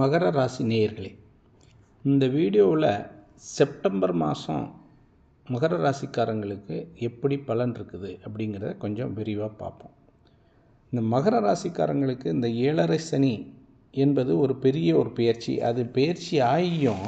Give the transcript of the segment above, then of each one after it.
மகர ராசி நேயர்களே இந்த வீடியோவில் செப்டம்பர் மாதம் மகர ராசிக்காரங்களுக்கு எப்படி பலன் இருக்குது அப்படிங்கிறத கொஞ்சம் விரிவாக பார்ப்போம். இந்த மகர ராசிக்காரங்களுக்கு இந்த ஏழரை சனி என்பது ஒரு பெரிய ஒரு பயிற்சி அது பயிற்சி ஆகியும்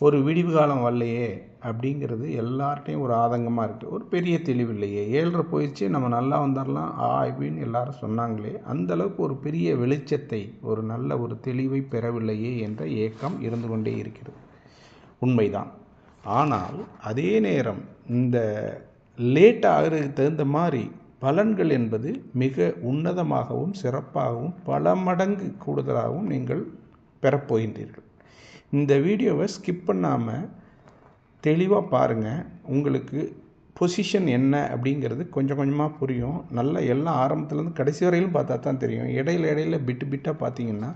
ஒரு விடிவு காலம் வரலையே அப்படிங்கிறது எல்லார்ட்டையும் ஒரு ஆதங்கமாக இருக்குது ஒரு பெரிய தெளிவு இல்லையே. ஏழரை போயிடுச்சு நம்ம நல்லா வந்துடலாம் ஆ அப்படின்னு எல்லாரும் சொன்னாங்களே அந்தளவுக்கு ஒரு பெரிய வெளிச்சத்தை ஒரு நல்ல ஒரு தெளிவை பெறவில்லையே என்ற ஏக்கம் இருந்து கொண்டே இருக்கிறது. உண்மைதான். ஆனால் அதே நேரம் இந்த லேட் ஆகிறதுக்கு தகுந்த மாதிரி பலன்கள் என்பது மிக உன்னதமாகவும் சிறப்பாகவும் பல மடங்கு கூடுதலாகவும் நீங்கள் பெறப்போகின்றீர்கள். இந்த வீடியோவை ஸ்கிப் பண்ணாமல் தெளிவாக பாருங்கள் உங்களுக்கு பொசிஷன் என்ன அப்படிங்கிறது கொஞ்சம் கொஞ்சமாக புரியும். நல்லா எல்லாம் ஆரம்பத்துலேருந்து கடைசி வரையிலும் பார்த்தா தான் தெரியும். இடையில இடையில பிட்டு பிட்டாக பார்த்தீங்கன்னா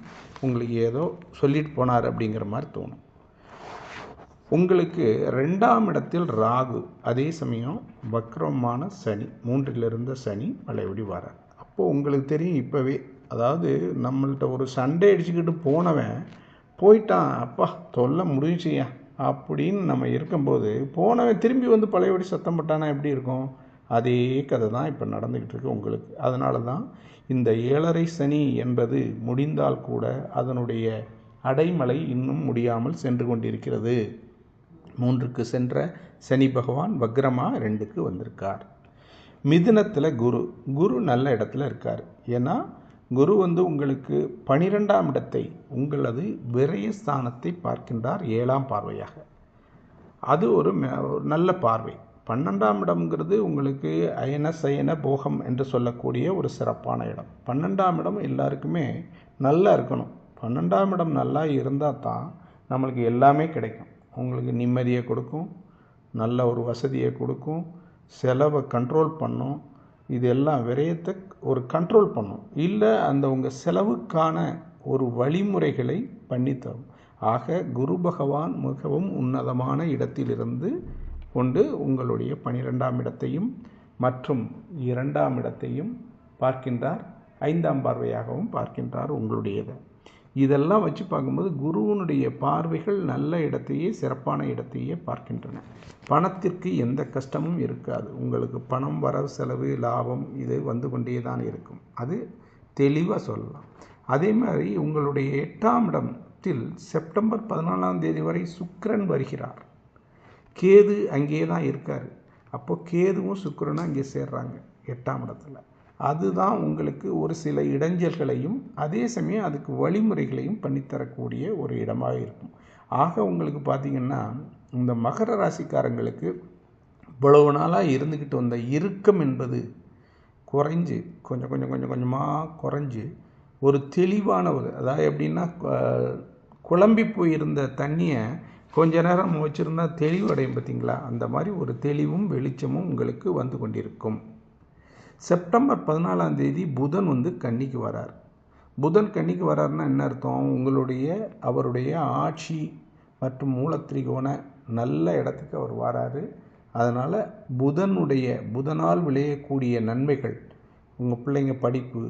உங்களுக்கு ஏதோ சொல்லிட்டு போனார் அப்படிங்கிற மாதிரி தோணும். உங்களுக்கு ரெண்டாம் இடத்தில் ராகு அதே சமயம் வக்ரமான சனி மூன்றில் இருந்த சனி பழையபடி வரார். அப்போது உங்களுக்கு தெரியும் இப்போவே அதாவது நம்மள்ட்ட ஒரு சண்டை அடிச்சுக்கிட்டு போனவன் போயிட்டான். அப்பா தொல்லை முடிஞ்சியா அப்படின்னு நம்ம இருக்கும்போது போனவன் திரும்பி வந்து பழையபடி சத்தம் போட்டானா எப்படி இருக்கும்? அதே கதை தான் இப்போ நடந்துக்கிட்டு இருக்கு உங்களுக்கு. அதனால தான் இந்த ஏழரை சனி என்பது முடிந்தால் கூட அதனுடைய அடைமலை இன்னும் முடியாமல் சென்று கொண்டிருக்கிறது. மூன்றுக்கு சென்ற சனி பகவான் வக்ரமாக ரெண்டுக்கு வந்திருக்கார். மிதுனத்தில் குரு. குரு நல்ல இடத்துல இருக்கார். ஏன்னா குரு வந்து உங்களுக்கு பனிரெண்டாம் இடத்தை உங்களது விரயஸ்தானத்தை பார்க்கின்றார் ஏழாம் பார்வையாக. அது ஒரு நல்ல பார்வை. பன்னெண்டாம் இடம்ங்கிறது உங்களுக்கு அயன சயன போகம் என்று சொல்லக்கூடிய ஒரு சிறப்பான இடம். பன்னெண்டாம் இடம் எல்லாருக்குமே நல்லா இருக்கணும். பன்னெண்டாம் இடம் நல்லா இருந்தால் தான் நம்மளுக்கு எல்லாமே கிடைக்கும். உங்களுக்கு நிம்மதியை கொடுக்கும் நல்ல ஒரு வசதியை கொடுக்கும் செலவை கண்ட்ரோல் பண்ணும். இது எல்லாம் விரயத்தை ஒரு கண்ட்ரோல் பண்ணும். இல்லை அந்த உங்கள் செலவுக்கான ஒரு வழிமுறைகளை பண்ணித்தரும். ஆக குரு பகவான் மிகவும் உன்னதமான இடத்திலிருந்து கொண்டு உங்களுடைய பனிரெண்டாம் இடத்தையும் மற்றும் இரண்டாம் இடத்தையும் பார்க்கின்றார். ஐந்தாம் பார்வையாகவும் பார்க்கின்றார் உங்களுடையதை. இதெல்லாம் வச்சு பார்க்கும்போது குருவனுடைய பார்வைகள் நல்ல இடத்தையே சிறப்பான இடத்தையே பார்க்கின்றன. பணத்திற்கு எந்த கஷ்டமும் இருக்காது. உங்களுக்கு பணம் வரவு செலவு லாபம் இது வந்து கொண்டே தான் இருக்கும். அது தெளிவாக சொல்லலாம். அதே மாதிரி உங்களுடைய எட்டாம் இடத்தில் செப்டம்பர் பதினாலாம் தேதி வரை சுக்கரன் வருகிறார். கேது அங்கேயே தான் இருக்கார். அப்போது கேதுவும் சுக்கரனும் அங்கே சேர்றாங்க எட்டாம் இடத்துல. அதுதான் உங்களுக்கு ஒரு சில இடைஞ்சல்களையும் அதே சமயம் அதுக்கு வழிமுறைகளையும் பண்ணித்தரக்கூடிய ஒரு இடமாக இருக்கும். ஆக உங்களுக்கு பார்த்திங்கன்னா இந்த மகர ராசிக்காரங்களுக்கு இவ்வளவு நாளாக இருந்துக்கிட்டு வந்த இறுக்கம் என்பது குறைஞ்சு கொஞ்சம் கொஞ்சம் கொஞ்சம் கொஞ்சமாக குறைஞ்சு ஒரு தெளிவான ஒரு அதாவது எப்படின்னா குழம்பி போயிருந்த தண்ணியை கொஞ்ச நேரம் வச்சுருந்தா தெளிவடையும் பார்த்திங்களா அந்த மாதிரி ஒரு தெளிவும் வெளிச்சமும் உங்களுக்கு வந்து கொண்டிருக்கும். செப்டம்பர் பதினாலாம் தேதி புதன் வந்து கன்னிக்கு வரார். புதன் கன்னிக்கு வராருன்னா என்ன அர்த்தம்? உங்களுடைய அவருடைய ஆட்சி மற்றும் மூலத்திரிகோண நல்ல இடத்துக்கு அவர் வராரு. அதனால் புதனுடைய புதனால் விளையக்கூடிய நன்மைகள் உங்கள் பிள்ளைங்க படிப்பு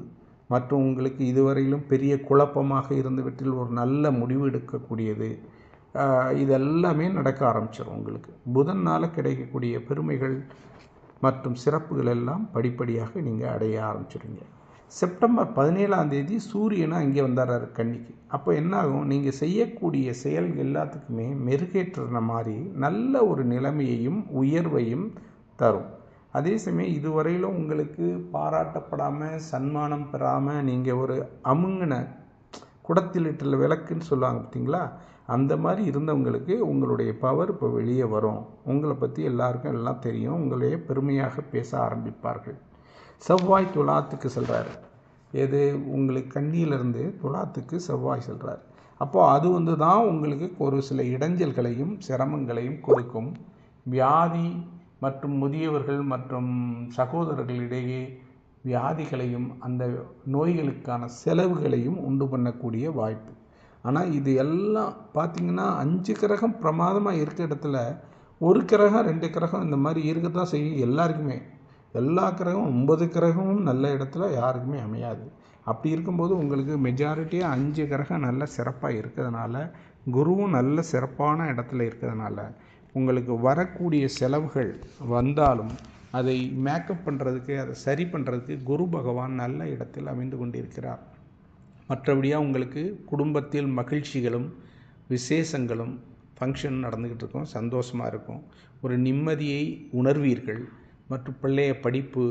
மற்றும் உங்களுக்கு இதுவரையிலும் பெரிய குழப்பமாக இருந்தவற்றில் ஒரு நல்ல முடிவு எடுக்கக்கூடியது இதெல்லாமே நடக்க ஆரம்பிச்சிடும் உங்களுக்கு. புதனால் கிடைக்கக்கூடிய பெருமைகள் மற்றும் சிறப்புகள் எல்லாம் படிப்படியாக நீங்கள் அடைய ஆரம்பிச்சிடுங்க செப்டம்பர் பதினேழாம் தேதி சூரியனை அங்கே வந்துடுறாரு கன்னிக்கு. அப்போ என்ன ஆகும் நீங்கள் செய்யக்கூடிய செயல் எல்லாத்துக்குமே மெருகேற்றுற மாதிரி நல்ல ஒரு நிலைமையையும் உயர்வையும் தரும். அதே சமயம் இதுவரையிலும் உங்களுக்கு பாராட்டப்படாமல் சன்மானம் பெறாமல் நீங்கள் ஒரு அமுங்கின குடத்திலிட்டில் விளக்குன்னு சொல்லுவாங்க பார்த்தீங்களா? அந்த மாதிரி இருந்தவங்களுக்கு உங்களுடைய பவர் இப்போ வெளியே வரும். உங்களை பற்றி எல்லாருக்கும் எல்லாம் தெரியும். உங்களையே பெருமையாக பேச ஆரம்பிப்பார்கள். செவ்வாய் துலாத்துக்கு செல்கிறாரு எது? உங்களுக்கு கண்ணியிலிருந்து துலாத்துக்கு செவ்வாய் செல்கிறார் அப்போது அது வந்து தான் உங்களுக்கு ஒரு சில இடைஞ்சல்களையும் சிரமங்களையும் கொடுக்கும். வியாதி மற்றும் முதியவர்கள் மற்றும் சகோதரர்களிடையே வியாதிகளையும் அந்த நோய்களுக்கான செலவுகளையும் உண்டு பண்ணக்கூடிய வாய்ப்பு. ஆனால் இது எல்லாம் பார்த்திங்கன்னா அஞ்சு கிரகம் பிரமாதமாக இருக்க இடத்துல ஒரு கிரகம் ரெண்டு கிரகம் இந்த மாதிரி இருக்க தான் செய்யும் எல்லாருக்குமே. எல்லா கிரகமும் ஒன்பது கிரகமும் நல்ல இடத்துல யாருக்குமே அமையாது. அப்படி இருக்கும்போது உங்களுக்கு மெஜாரிட்டியாக அஞ்சு கிரகம் நல்ல சிறப்பாக இருக்கிறதுனால குருவும் நல்ல சிறப்பான இடத்துல இருக்கிறதுனால உங்களுக்கு வரக்கூடிய செலவுகள் வந்தாலும் அதை மேக்கப் பண்ணுறதுக்கு அதை சரி பண்ணுறதுக்கு குரு பகவான் நல்ல இடத்தில் அமைந்து கொண்டிருக்கிறார். மற்றபடியாக உங்களுக்கு குடும்பத்தில் மகிழ்ச்சிகளும் விசேஷங்களும் ஃபங்க்ஷன் நடந்துக்கிட்டு இருக்கும். சந்தோஷமாக இருக்கும். ஒரு நிம்மதியை உணர்வீர்கள். மற்றும் பிள்ளைய படிப்பு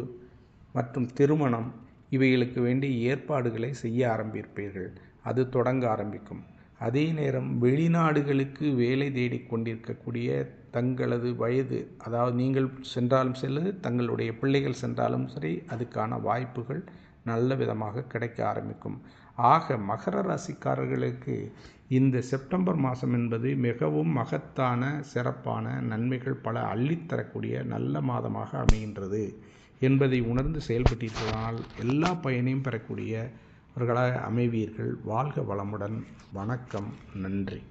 மற்றும் திருமணம் இவைகளுக்கு வேண்டிய ஏற்பாடுகளை செய்ய ஆரம்பிப்பீர்கள். அது தொடங்க ஆரம்பிக்கும். அதே நேரம் வெளிநாடுகளுக்கு வேலை தேடிக் கொண்டிருக்கக்கூடிய தங்களது வயது அதாவது நீங்கள் சென்றாலும் சரி தங்களுடைய பிள்ளைகள் சென்றாலும் சரி அதுக்கான வாய்ப்புகள் நல்ல விதமாக கிடைக்க ஆரம்பிக்கும். ஆக மகர ராசிக்காரர்களுக்கு இந்த செப்டம்பர் மாதம் என்பது மிகவும் மகத்தான சிறப்பான நன்மைகள் பல அள்ளித்தரக்கூடிய நல்ல மாதமாக அமைகின்றது என்பதை உணர்ந்து செயல்பட்டிருப்பதனால் எல்லா பயனையும் பெறக்கூடிய அவர்களாக அமைவீர்கள். வாழ்க வளமுடன். வணக்கம். நன்றி.